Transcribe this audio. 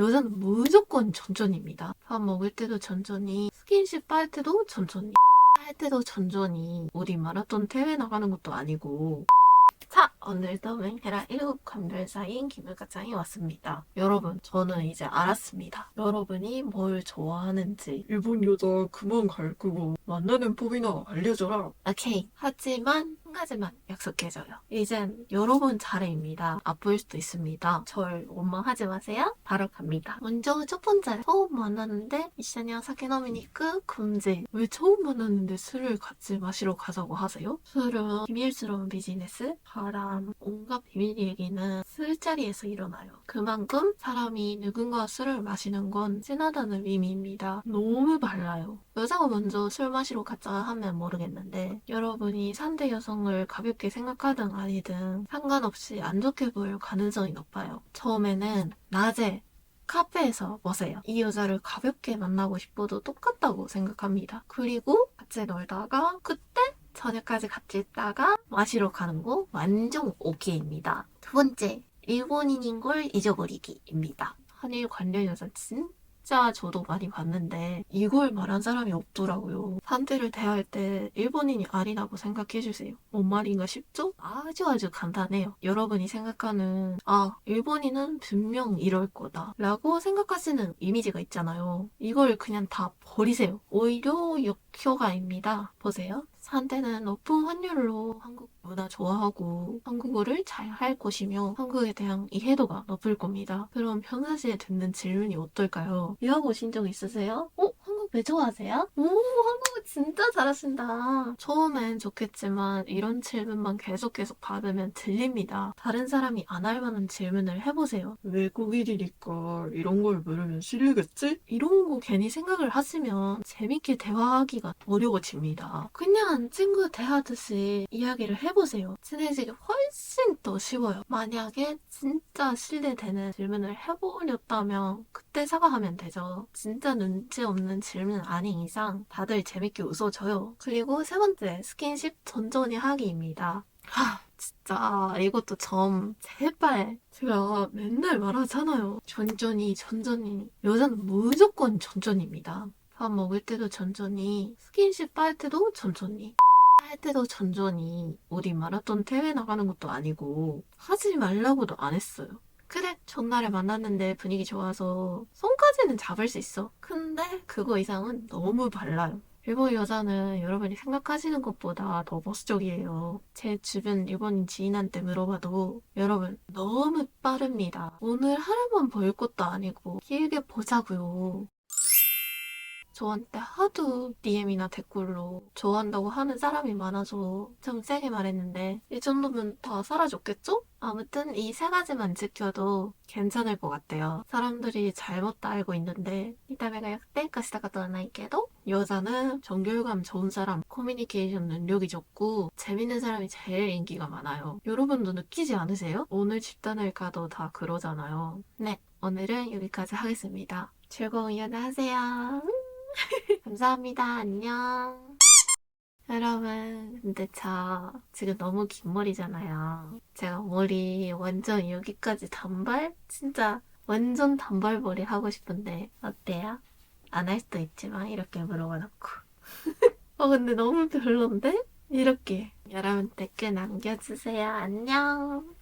여자는 무조건 전전입니다. 밥 먹을 때도 전전이, 스킨십 빨 때도 전전이, 할 때도 전전이, 어디 마라톤 대회 나가는 것도 아니고. 자, 오늘도 맹해라 1급 감별사인 김을가짱이 왔습니다. 여러분, 저는 이제 알았습니다. 여러분이 뭘 좋아하는지. 일본 여자 그만 갈 거고 만나는 법이나 알려줘라. 오케이. 하지만 한 가지만 약속해줘요. 이젠 여러분 차례입니다. 아플 수도 있습니다. 절 원망하지 마세요. 바로 갑니다. 먼저 첫 번째. 처음 만났는데 이샤냐 사케노미니크 금지. 왜 처음 만났는데 술을 같이 마시러 가자고 하세요? 술은 비밀스러운 비즈니스, 바람, 온갖 비밀 얘기는 술자리에서 일어나요. 그만큼 사람이 누군가 술을 마시는 건 친하다는 의미입니다. 너무 발라요. 여자가 먼저 술 마시러 가자 하면 모르겠는데 여러분이 상대 여성을 가볍게 생각하든 아니든 상관없이 안 좋게 보일 가능성이 높아요. 처음에는 낮에 카페에서 보세요. 이 여자를 가볍게 만나고 싶어도 똑같다고 생각합니다. 그리고 같이 놀다가 그때 저녁까지 같이 있다가 마시러 가는 거 완전 오케이입니다. 두 번째, 일본인인 걸 잊어버리기입니다. 한일 관련 여자 진짜 저도 많이 봤는데 이걸 말한 사람이 없더라고요. 상대를 대할 때 일본인이 아니라고 생각해 주세요. 뭔 말인가 싶죠? 아주 아주 간단해요. 여러분이 생각하는 아 일본인은 분명 이럴 거다 라고 생각하시는 이미지가 있잖아요. 이걸 그냥 다 버리세요. 오히려 역효과입니다. 보세요. 상대는 높은 환율로 한국 문화 좋아하고 한국어를 잘 할 것이며 한국에 대한 이해도가 높을 겁니다. 그럼 평상시에 듣는 질문이 어떨까요? 이어보신 적 있으세요? 어? 왜 좋아하세요? 오, 한국어 진짜 잘하신다. 처음엔 좋겠지만 이런 질문만 계속 계속 받으면 들립니다. 다른 사람이 안 할 만한 질문을 해보세요. 외국인이니까 이런 걸 물으면 싫겠지? 이런 거 괜히 생각을 하시면 재밌게 대화하기가 어려워집니다. 그냥 친구 대하듯이 이야기를 해보세요. 친해지기 훨씬 더 쉬워요. 만약에 진짜 신뢰되는 질문을 해보렸다면 그때 사과하면 되죠. 진짜 눈치 없는 질문 아닌 이상 다들 재밌게 웃어줘요. 그리고 세 번째, 스킨십 전전이 하기입니다. 하, 진짜 이것도 점 제발 제가 맨날 말하잖아요. 전전이 전전이 여자는 무조건 전전입니다. 밥 먹을 때도 전전이 스킨십 빨 때도 전전이 할 때도 전전이 어디 마라톤 대회 나가는 것도 아니고 하지 말라고도 안 했어요. 그래 전날에 만났는데 분위기 좋아서 손까지는 잡을 수 있어. 근데 그거 이상은 너무 발라요. 일본 여자는 여러분이 생각하시는 것보다 더 보수적이에요. 제 주변 일본인 지인한테 물어봐도 여러분 너무 빠릅니다. 오늘 하루만 볼 것도 아니고 길게 보자고요. 저한테 하도 DM이나 댓글로 좋아한다고 하는 사람이 많아서 좀 세게 말했는데 이 정도면 다 사라졌겠죠? 아무튼 이 세 가지만 지켜도 괜찮을 것 같아요. 사람들이 잘못 알고 있는데 약대가 시작하다 나이게도 여자는 정결감 좋은 사람, 커뮤니케이션 능력이 좋고 재밌는 사람이 제일 인기가 많아요. 여러분도 느끼지 않으세요? 오늘 집단을 가도 다 그러잖아요. 네, 오늘은 여기까지 하겠습니다. 즐거운 연애 하세요. 감사합니다. 안녕. 여러분, 근데 저 지금 너무 긴 머리잖아요. 제가 머리 완전 여기까지 단발? 진짜 완전 단발머리 하고 싶은데 어때요? 안 할 수도 있지만 이렇게 물어봐 놓고. 어, 근데 너무 별론데? 이렇게. 여러분 댓글 남겨주세요. 안녕.